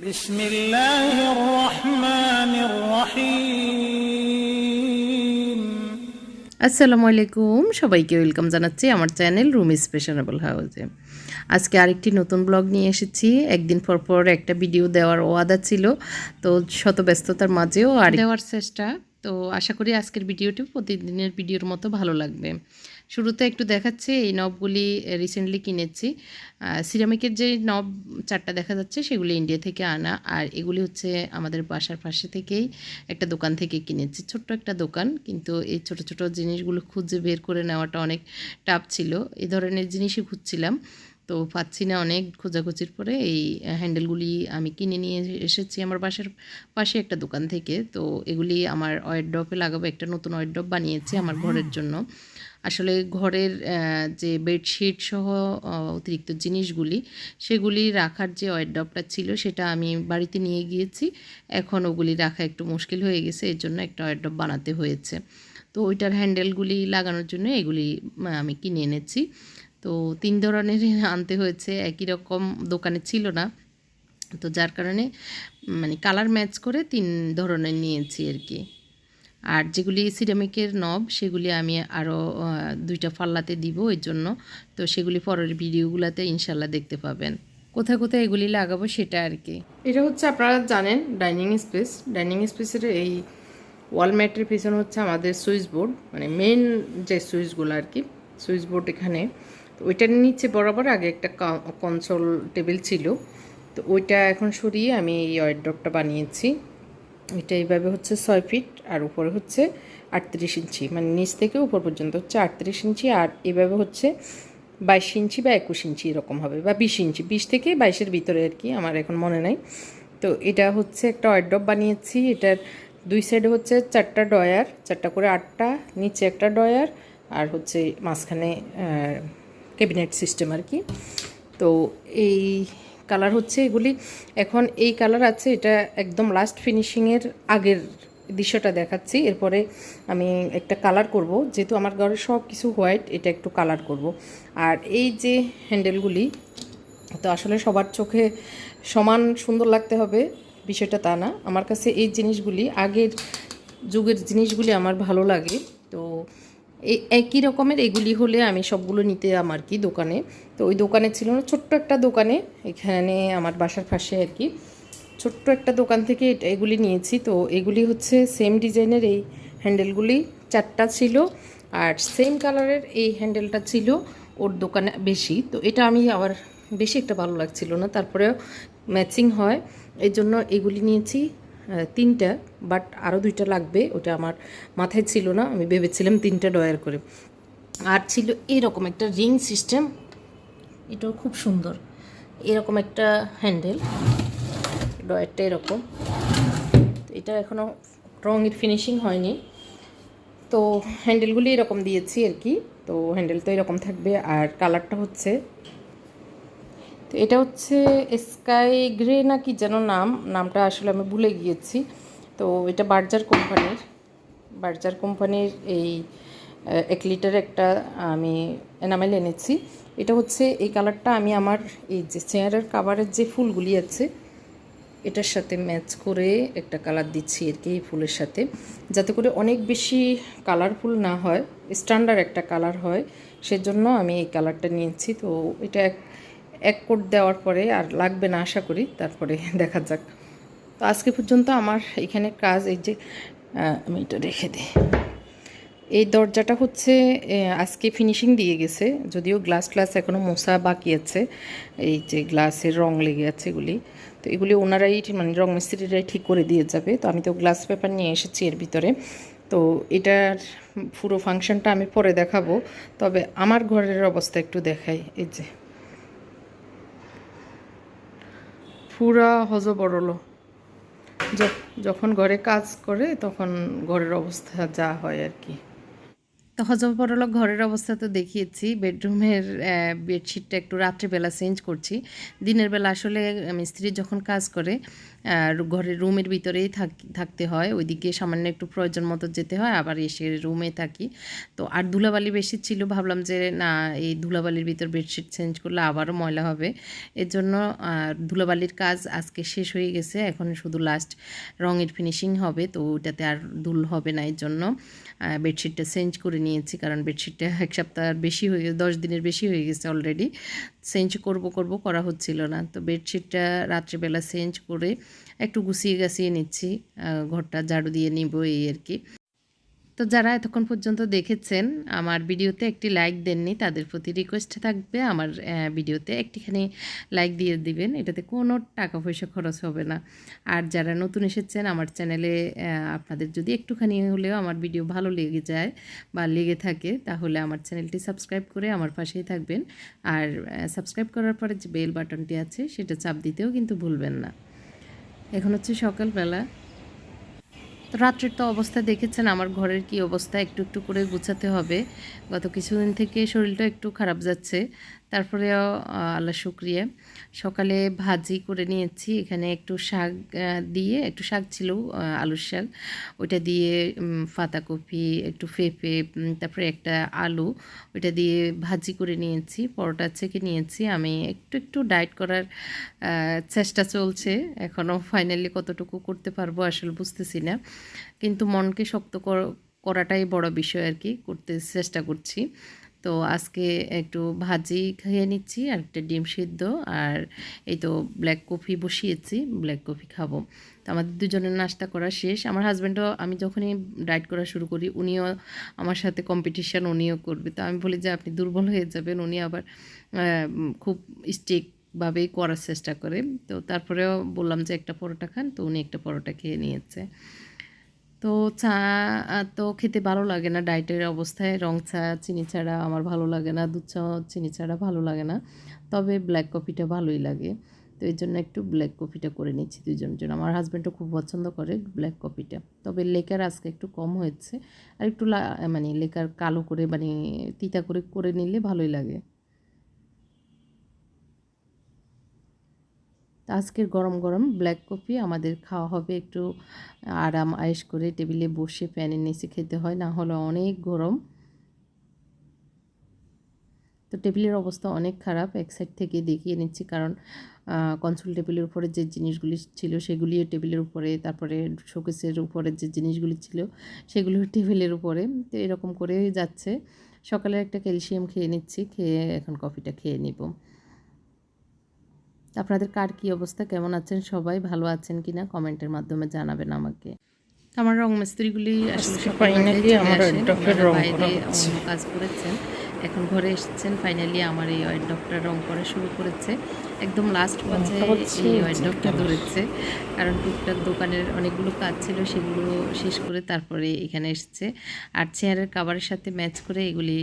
بسم الله الرحمن الرحيم আসসালামু আলাইকুম সবাইকে ওয়েলকাম জানাচ্ছি আমার চ্যানেল রুম স্পেশালেবল হাউসে আজকে আরেকটি নতুন ব্লগ নিয়ে এসেছি একদিন পর পর একটা ভিডিও দেওয়ার ওয়াদা ছিল তো শত ব্যস্ততার মাঝেও আর দেওয়ার চেষ্টা তো আশা করি আজকের ভিডিওটি প্রতিদিনের ভিডিওর মতো ভালো লাগবে শুরুতে একটু দেখাচ্ছে, এই নবগুলি রিসেন্টলি কিনেছি। সিরামিকের যে নব চারটা দেখা যাচ্ছে, সেগুলি ইন্ডিয়া থেকে আনা। আর এগুলি হচ্ছে আমাদের বাসার পাশে থেকেই একটা দোকান থেকে কিনেছি। ছোট্ট একটা দোকান, কিন্তু এই ছোট ছোট জিনিসগুলো খুঁজে বের করে নেওয়াটা অনেক টাফ ছিল। এ ধরনের জিনিসই খুঁজছিলাম। তো পাচ্ছি না অনেক খোঁজাখুঁজির পরে এই হ্যান্ডেলগুলি আমি কিনে নিয়ে এসেছি আমার বাসার পাশে একটা দোকান থেকে। তো এগুলি আমার ওয়েড্রপে লাগাবো একটা নতুন ওয়েড্রপ বানিয়েছি আমার ঘরের জন্য। আসলে ঘরের যে বেডশিট সহ অতিরিক্ত জিনিসগুলি সেগুলি রাখার যে ওয়েড্রপটা ছিল সেটা আমি বাড়িতে নিয়ে গিয়েছি। এখন ওগুলি রাখা একটু মুশকিল হয়ে গেছে এর জন্য একটা ওয়েড্রপ বানাতে হয়েছে। তো ওইটার হ্যান্ডেলগুলি লাগানোর জন্য এগুলি আমি কিনে এনেছি। তো তিন ধরনের আনতে হয়েছে, একই রকম দোকানে ছিল না। তো যার কারণে মানে কালার ম্যাচ করে তিন ধরনের নিয়েছি আর কি। আর যেগুলি সিরামিকের নব, সেগুলি আমি আরও দুইটা ফাল্লাতে দিব এর জন্য। তো সেগুলি পরের ভিডিওগুলোতে ইনশাল্লাহ দেখতে পাবেন। কোথায় কোথায় এগুলি লাগাবো সেটা আর কি। এটা হচ্ছে আপনারা জানেন, ডাইনিং স্পেস। ডাইনিং স্পেসের এই ওয়াল ম্যাটের পিছনে হচ্ছে আমাদের সুইচ বোর্ড মানে মেন যে সুইচগুলো আর কি, সুইচ বোর্ড এখানে। ওইটার নিচে বরাবর আগে একটা কনসোল টেবিল ছিল। তো ওইটা এখন সরিয়ে আমি এই ওয়ারড্রপটা বানিয়েছি। এটা এইভাবে হচ্ছে ছয় ফিট আর উপরে হচ্ছে আটত্রিশ ইঞ্চি। মানে নিচ থেকে উপর পর্যন্ত হচ্ছে আটত্রিশ ইঞ্চি আর এভাবে হচ্ছে বাইশ ইঞ্চি বা একুশ ইঞ্চি এরকম হবে বা বিশ ইঞ্চি। বিশ থেকে বাইশের ভিতরে আর কি, আমার এখন মনে নাই। তো এটা হচ্ছে একটা ওয়ারড্রপ বানিয়েছি। এটার দুই সাইডে হচ্ছে চারটা ডয়ার চারটা করে আটটা, নিচে একটা ডয়ার আর হচ্ছে মাঝখানে ক্যাবিনেট সিস্টেম আর কি। তো এই কালার হচ্ছে এগুলি। এখন এই কালার আছে, এটা একদম লাস্ট ফিনিশিংয়ের আগের দৃশ্যটা দেখাচ্ছি। এরপরে আমি একটা কালার করব। যেহেতু আমার ঘরে সব কিছু হোয়াইট এটা একটু কালার করব। আর এই যে হ্যান্ডেলগুলি তো আসলে সবার চোখে সমান সুন্দর লাগতে হবে, বিষয়টা তা না। আমার কাছে এই জিনিসগুলি আগের যুগের জিনিসগুলি আমার ভালো লাগে। একই রকমের এগুলি হলে আমি সবগুলো নিতে আমার কি দোকানে। তো ওই দোকানে ছিল না, ছোট্ট একটা দোকানে, এখানে আমার বাসার পাশে আর কি। ছোট্ট একটা দোকান থেকে এগুলি নিয়েছি। তো এগুলি হচ্ছে সেম ডিজাইনের এই হ্যান্ডেলগুলি চারটা ছিল আর সেম কালারের এই হ্যান্ডেলটা ছিল ওর দোকানে বেশি। তো এটা আমি আবার বেশি একটা ভালো লাগছিল না, তারপরেও ম্যাচিং হয়। এই জন্য এগুলি নিয়েছি। তিনটা বাট আরও দুইটা লাগবে, ওটা আমার মাথায় ছিল না, আমি ভেবেছিলাম তিনটা ডয়ার করে। আর ছিল এরকম একটা রিং সিস্টেম, এটাও খুব সুন্দর। এরকম একটা হ্যান্ডেল, ডয়ারটা এরকম। এটা এখনও রঙের ফিনিশিং হয়নি। তো হ্যান্ডেলগুলি এরকম দিয়েছি আর কি, তো হ্যান্ডেল তো এরকম থাকবে। আর কালারটা হচ্ছে তো এটা হচ্ছে স্কাই গ্রে না কি যেন নাম? নামটা আসলে আমি ভুলে গিয়েছি। তো এটা বার্জার কোম্পানির। বার্জার কোম্পানির এই এক লিটার একটা আমি এনামেল এনেছি। এটা হচ্ছে, এই কালারটা আমি আমার এই যে চেয়ারের কাভারের যে ফুলগুলি আছে, এটার সাথে ম্যাচ করে একটা কালার দিচ্ছি আর কি এই ফুলের সাথে। যাতে করে অনেক বেশি কালারফুল না হয় স্ট্যান্ডার্ড একটা কালার হয়, সেজন্য আমি এই কালারটা নিয়েছি। তো এটা এক এক কোট দেওয়ার পরে আর লাগবে না আশা করি, তারপরে দেখা যাক। তো আজকে পর্যন্ত আমার এখানে কাজ, এই যে আমি এটা রেখে দিই। এই দরজাটা হচ্ছে আজকে ফিনিশিং দিয়ে গেছে, যদিও গ্লাস গ্লাস এখনও মোছা বাকি আছে, এই যে গ্লাসের রং লেগে আছে এগুলি। তো এগুলি ওনারাই মানে রং মিস্ত্রিরাই ঠিক করে দিয়ে যাবে। তো আমি তো গ্লাস পেপার নিয়ে এসেছি এর ভিতরে। তো এটার পুরো ফাংশনটা আমি পরে দেখাবো। তবে আমার ঘরের অবস্থা একটু দেখাই, এই যে। পুরা হজবরল যখন ঘরে কাজ করে তখন ঘরের অবস্থা যা হয় আর কি। তো হজম পরলক ঘরের অবস্থা তো দেখিয়েছি। বেডরুমের বেডশিটটা একটু রাত্রেবেলা চেঞ্জ করছি। দিনের বেলা আসলে মিস্ত্রি যখন কাজ করে ঘরের রুমের ভিতরেই থাক- থাকতে হয়। ওইদিকে সামান্য একটু প্রয়োজন মতো যেতে হয়, আবার এসে রুমে থাকি। তো আর ধুলাবালি বেশি ছিল, ভাবলাম যে না, এই ধুলাবালির ভিতর বেডশিট চেঞ্জ করলে আবারও ময়লা হবে। এর জন্য ধুলাবালির কাজ আজকে শেষ হয়ে গেছে, এখন শুধু লাস্ট রঙের ফিনিশিং হবে, তো ওইটাতে আর ধুল হবে না এর জন্য বেডশিটটা চেঞ্জ করে নিয়েছি, কারণ বেডশিটটা এক সপ্তাহ বেশি হয়ে, দশ দিনের বেশি হয়ে গেছে অলরেডি চেঞ্জ করব করব করা হচ্ছিল না। তো বেডশিটটা রাত্রিবেলা চেঞ্জ করে একটু গুছিয়ে গাছিয়ে নিচ্ছি ঘরটা ঝাড়ু দিয়ে নিব এই আর কি। তো যারা এতক্ষণ পর্যন্ত দেখেছেন, আমার ভিডিওতে একটি লাইক দেননি, তাদের প্রতি রিকোয়েস্ট থাকবে, আমার ভিডিওতে একটিখানি লাইক দিয়ে দিবেন, এটাতে কোনো টাকা পয়সা খরচ হবে না। আর যারা নতুন এসেছেন, আমার চ্যানেলে আপনাদের যদি একটুখানি হলেও আমার ভিডিও ভালো লেগে যায় বা লেগে থাকে, তাহলে আমার চ্যানেলটি সাবস্ক্রাইব করে আমার পাশেই থাকবেন। আর সাবস্ক্রাইব করার পরে যে বেল বাটনটি আছে, সেটা চাপ দিতেও কিন্তু ভুলবেন না। এখন হচ্ছে সকালবেলা। তো রাত্রের তো অবস্থা দেখেছেন, আমার ঘরের কি অবস্থা একটু একটু করে গুছাতে হবে। গত কিছুদিন থেকে শরীরটা একটু খারাপ যাচ্ছে। তারপরেও আল্লাহ শুক্রিয়া। সকালে ভাজি করে নিয়েছি। এখানে একটু শাক দিয়ে একটু শাক ছিল আলুর শাক। ওইটা দিয়ে উম, পাতাকপি একটু উম, তারপরে একটা আলু। ওইটা দিয়ে ভাজি করে নিয়েছি পরোটা থেকে নিয়েছি। আমি একটু একটু ডায়েট করার চেষ্টা চলছে। এখনও ফাইনালি কতটুকু করতে পারব আসলে বুঝতেছি না। কিন্তু মনকে শক্ত কর- করাটাই বড় বিষয় আর কি করতে চেষ্টা করছি। তো আজকে একটু ভাজি খেয়ে নিচ্ছি, আর একটা ডিম সিদ্ধ, আর এই তো ব্ল্যাক কফি বসিয়েছি ব্ল্যাক কফি খাব। তো আমাদের দুজনের নাস্তা করা শেষ। আমার হাজব্যান্ডও আমি যখনই ডায়েট করা শুরু করি, উনিও আমার সাথে কম্পিটিশান উনিও করবে। তো আমি বলি যে, আপনি দুর্বল হয়ে যাবেন। উনি আবার খুব স্টিক ভাবেই করার চেষ্টা করে। তো তারপরেও বললাম যে, একটা পরোটা খান। তো উনি একটা পরোটা খেয়ে নিয়েছে। তো চা তো খেতে ভালো লাগে না। ডায়েটের অবস্থায় রং চা, চিনি ছাড়া আমার ভালো লাগে না। দুধ চা চিনি ছাড়া ভালো লাগে না। তবে ব্ল্যাক কফিটা ভালোই লাগে। তো এই জন্য একটু ব্ল্যাক কফিটা করে নিচ্ছি দুইজনের জন্য। আমার হাজব্যান্ডও খুব পছন্দ করে ব্ল্যাক কফিটা তবে লেকার আজকে একটু কম হয়েছে। আর একটু মানে লেকার কালো করে মানে তিতা করে করে নিলে ভালোই লাগে। আজকের গরম গরম ব্ল্যাক কফি আমাদের খাওয়া হবে একটু আরাম আয়েশ করে টেবিলে বসে ফ্যানের নিচে খেতে হয়, না হলে অনেক গরম। তো টেবিলের অবস্থা অনেক খারাপ, এক সাইড থেকে দেখিয়ে নিচ্ছি কারণ কনসোল টেবিলের উপরে যে জিনিসগুলি ছিল সেগুলিও টেবিলের উপরে, তারপরে শোকেসের উপরে যে জিনিসগুলি ছিল সেগুলো টেবিলের উপরে, তো এরকম করে যাচ্ছে। সকালে একটা ক্যালসিয়াম খেয়ে নিচ্ছি, খেয়ে এখন কফিটা খেয়ে নিব। আপনাদের কার কী অবস্থা? কেমন আছেন সবাই? ভালো আছেন কি না কমেন্টের মাধ্যমে জানাবেন আমাকে। আমার রং মিস্ত্রিগুলি আসলে finally আমার ডক্টর বাইরে অন্য কাজ করেছেন। এখন ঘরে এসেছেন। ফাইনালি আমার এই অয়েন্ট ডক্টর রং করা শুরু করেছে। একদম লাস্ট পর্যায়ে এই ধরেছে। কারণ টুকটাক দোকানের অনেকগুলো কাজ ছিল সেগুলো শেষ করে তারপরে এখানে এসছে। আর চেয়ারের কাভারের সাথে ম্যাচ করে এগুলি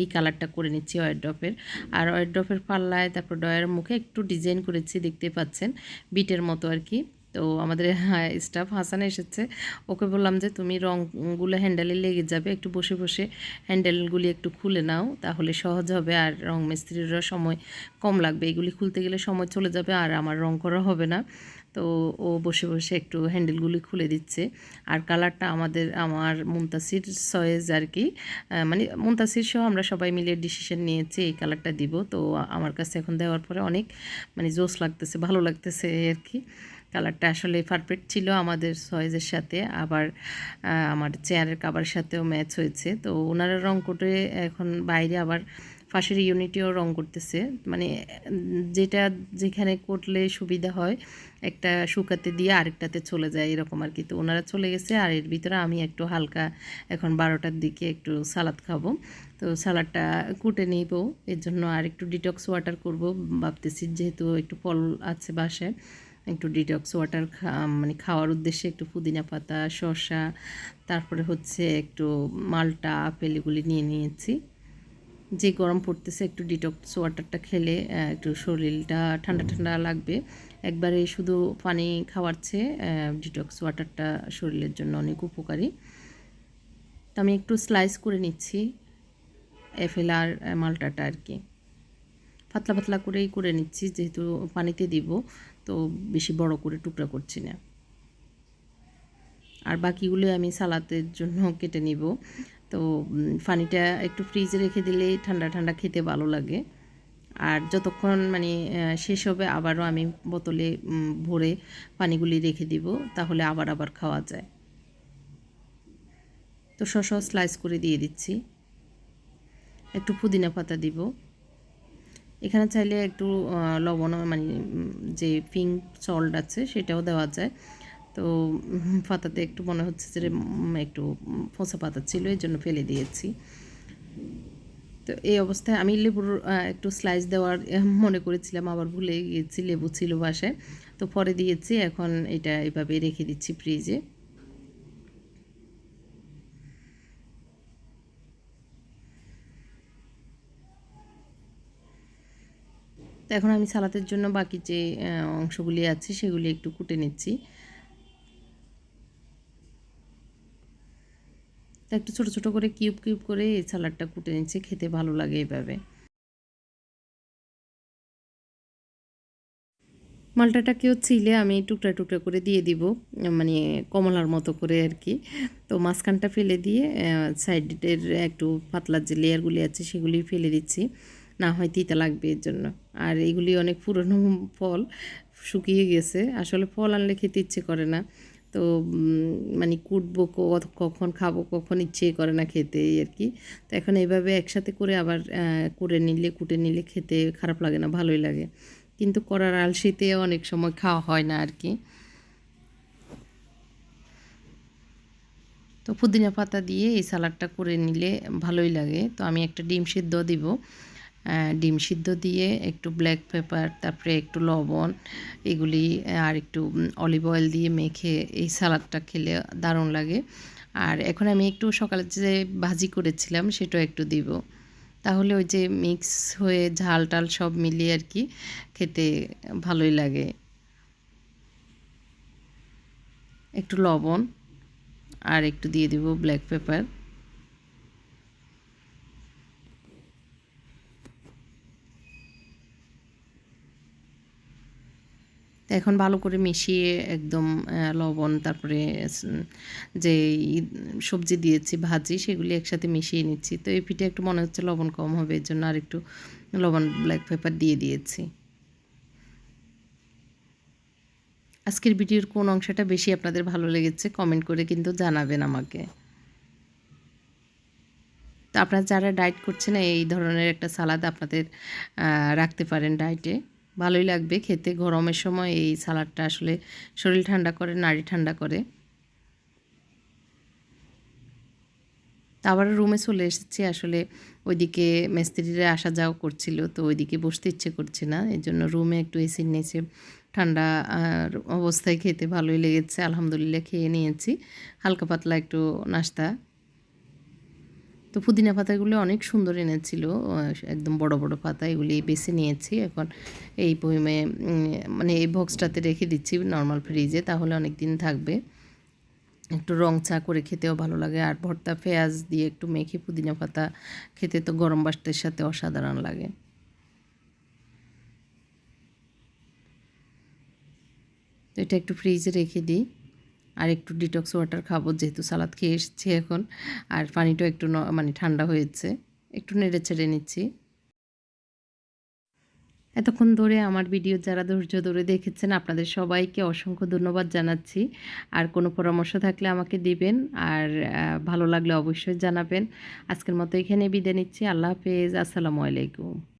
এই কালারটা করে নিচ্ছি ওয়াইড্রপের আর ওয়াইড্রপের পাল্লায় তারপর ডয়ের মুখে একটু ডিজাইন করেছি দেখতে পাচ্ছেন বিটের মতো আর কি। তো আমাদের স্টাফ হাসান এসেছে। ওকে বললাম যে, তুমি রঙগুলো হ্যান্ডেলে লেগে যাবে। একটু বসে বসে হ্যান্ডেলগুলি একটু খুলে নাও, তাহলে সহজ হবে। আর রং মিস্ত্রিরও সময় কম লাগবে। এগুলি খুলতে গেলে সময় চলে যাবে, আর আমার রং করা হবে না। তো ও বসে বসে একটু হ্যান্ডেলগুলি খুলে দিচ্ছে। আর কালারটা আমাদের, আমার মুমতাসির সয়েজ আর কি মানে মুমতাসির সহ আমরা সবাই মিলে ডিসিশন নিয়েছি, এই কালারটা দিব। তো আমার কাছে এখন দেওয়ার পরে অনেক মানে জোস লাগতেছে, ভালো লাগতেছে আর কি। কালারটা আসলে পারফেক্ট ছিল আমাদের সয়েজের সাথে। আবার আমার চেয়ারের কাবার সাথেও ম্যাচ হয়েছে। তো ওনারা রং করে এখন বাইরে আবার পাশের ইউনিটেও রং করতেছে। মানে যেটা, যেখানে করলে সুবিধা হয়, একটা শুকাতে দিয়ে আরেকটাতে চলে যায় এরকম আর কি। তো ওনারা চলে গেছে আর এর ভিতরে আমি একটু হালকা এখন বারোটার দিকে একটু সালাদ খাব। তো সালাডটা কুটে নিব। এর জন্য আর একটু ডিটক্স ওয়াটার করব। ভাবতেছি যেহেতু একটু ফল আছে বাসায়। একটু ডিটক্স ওয়াটার মানে খাওয়ার উদ্দেশ্যে একটু পুদিনা পাতা, শসা, তারপরে হচ্ছে একটু মালটা, আপেল এগুলি নিয়ে নিয়েছি। যে গরম পড়তেছে একটু ডিটক্স ওয়াটারটা খেলে একটু শরীরটা ঠান্ডা ঠান্ডা লাগবে। একবারে শুধু পানি খাওয়ার চেয়ে ডিটক্স ওয়াটারটা শরীরের জন্য অনেক উপকারী। তো আমি একটু স্লাইস করে নিচ্ছি এফেল আর মালটাটা আর কি। পাতলা পাতলা করেই করে নিচ্ছি, যেহেতু পানিতে দিব। তো বেশি বড় করে টুকরা করছি না। আর বাকিগুলো আমি সালাতের জন্য কেটে নিব। তো পানিটা একটু ফ্রিজে রেখে দিলেই ঠান্ডা ঠান্ডা খেতে ভালো লাগে। আর যতক্ষণ মানে শেষ হবে আবারও আমি বোতলে ভরে পানিগুলি রেখে দিব, তাহলে আবার আবার খাওয়া যায়। তো শস স্লাইস করে দিয়ে দিচ্ছি। একটু পুদিনা পাতা দিব। এখানে চাইলে একটু লবণ মানে যে পিঙ্ক সল্ট আছে সেটাও দেওয়া যায়। তো পাতাতে একটু মনে হচ্ছে যে একটু পচা পাতা ছিল, এই জন্য ফেলে দিয়েছি। তো এই অবস্থায় আমি লেবুর একটু স্লাইস দেওয়ার মনে করেছিলাম, আবার ভুলে গিয়েছি, লেবু ছিল বাসায়। তো পরে দিয়েছি, এখন এটা এভাবে রেখে দিচ্ছি ফ্রিজে তো এখন আমি সালাতের জন্য বাকি যে অংশগুলি আছে সেগুলি একটু কুটে নিচ্ছি। তো একটু ছোটো ছোটো করে কিউব কিউব করে এই সালাডটা কুটে নিচ্ছি, খেতে ভালো লাগে এভাবে। মালটাটাকেও ছিলে আমি টুকরা টুকরা করে দিয়ে দিব মানে কমলার মতো করে আর কি। তো মাঝখানটা ফেলে দিয়ে সাইডের একটু পাতলার যে লেয়ারগুলি আছে সেগুলি ফেলে দিচ্ছি। না হয় তিতা লাগবে এর জন্য। আর এগুলি অনেক পুরনো ফল, শুকিয়ে গেছে। আসলে ফল আনলে খেতে ইচ্ছে করে না। তো মানে কুটবো কখন খাব, কখন ইচ্ছে করে না খেতে আর কি। তো এখন এইভাবে একসাথে করে আবার করে নিলে, কুটে নিলে খেতে খারাপ লাগে না, ভালোই লাগে। কিন্তু করার আলসিতে অনেক সময় খাওয়া হয় না আর কি। তো পুদিনা পাতা দিয়ে এই সালাডটা করে নিলে ভালোই লাগে। তো আমি একটা ডিম সিদ্ধ দিব। ডিম সিদ্ধ দিয়ে একটু ব্ল্যাক পেপার তারপরে একটু লবণ, এগুলি আর একটু অলিভ অয়েল দিয়ে মেখে এই সালাডটা খেলে দারুণ লাগে। আর এখন আমি একটু সকালে যে ভাজি করেছিলাম সেটাও একটু দিব। তাহলে ওই যে মিক্স হয়ে ঝাল টাল সব মিলিয়ে আর কি খেতে ভালোই লাগে। একটু লবণ আর একটু দিয়ে দিব ব্ল্যাক পেপার এখন ভালো করে মিশিয়ে একদম লবণ, তারপরে যে সবজি দিয়েছি, ভাজি, সেগুলি একসাথে মিশিয়ে নিচ্ছি। তো এই পিঠে একটু মনে হচ্ছে লবণ কম হবে, এর জন্য আর একটু লবণ ব্ল্যাক পেপার দিয়ে দিয়েছি। আজকের ভিডিওর কোন অংশটা বেশি আপনাদের ভালো লেগেছে কমেন্ট করে কিন্তু জানাবেন আমাকে। তো আপনারা যারা ডায়েট করছেন, এই ধরনের একটা সালাদ আপনাদের রাখতে পারেন ডায়েটে ভালোই লাগবে খেতে। গরমের সময় এই সালাডটা আসলে শরীর ঠান্ডা করে, নাড়ি ঠান্ডা করে। আবার রুমে চলে এসেছি, আসলে ওইদিকে মিস্ত্রিরা আসা যাওয়া করছিল, তো ওইদিকে বসতে ইচ্ছে করছে না। এর জন্য রুমে একটু এসির নিচে ঠান্ডা অবস্থায় খেতে ভালোই লেগেছে, আলহামদুলিল্লাহ খেয়ে নিয়েছি। হালকা পাতলা একটু নাস্তা। তো পুদিনা পাতাগুলো অনেক সুন্দর এনেছিল একদম বড় বড় পাতা এগুলি বেছে নিয়েছি। এখন এই বইমে মানে এই বক্সটাতে রেখে দিচ্ছি নর্মাল ফ্রিজে তাহলে অনেক দিন থাকবে। একটু রং চা করে খেতেও ভালো লাগে, আর ভর্তা পেঁয়াজ দিয়ে একটু মেখে পুদিনা পাতা খেতে তো গরম বাস্তের সাথে অসাধারণ লাগে। তো এটা একটু ফ্রিজে রেখে দিই। আর একটু ডিটক্স ওয়াটার খাব, যেহেতু সালাদ খেয়ে এসেছি এখন। আর পানিটাও একটু মানে ঠান্ডা হয়েছে। একটু নেড়ে ছেড়ে নিচ্ছি। এতক্ষণ ধরে আমার ভিডিও যারা ধৈর্য ধরে দেখেছেন, আপনাদের সবাইকে অসংখ্য ধন্যবাদ জানাচ্ছি। আর কোনো পরামর্শ থাকলে আমাকে দিবেন। আর ভালো লাগলে অবশ্যই জানাবেন। আজকের মতো এখানে বিদায় নিচ্ছি। আল্লাহ হাফেজ। আসসালামু আলাইকুম।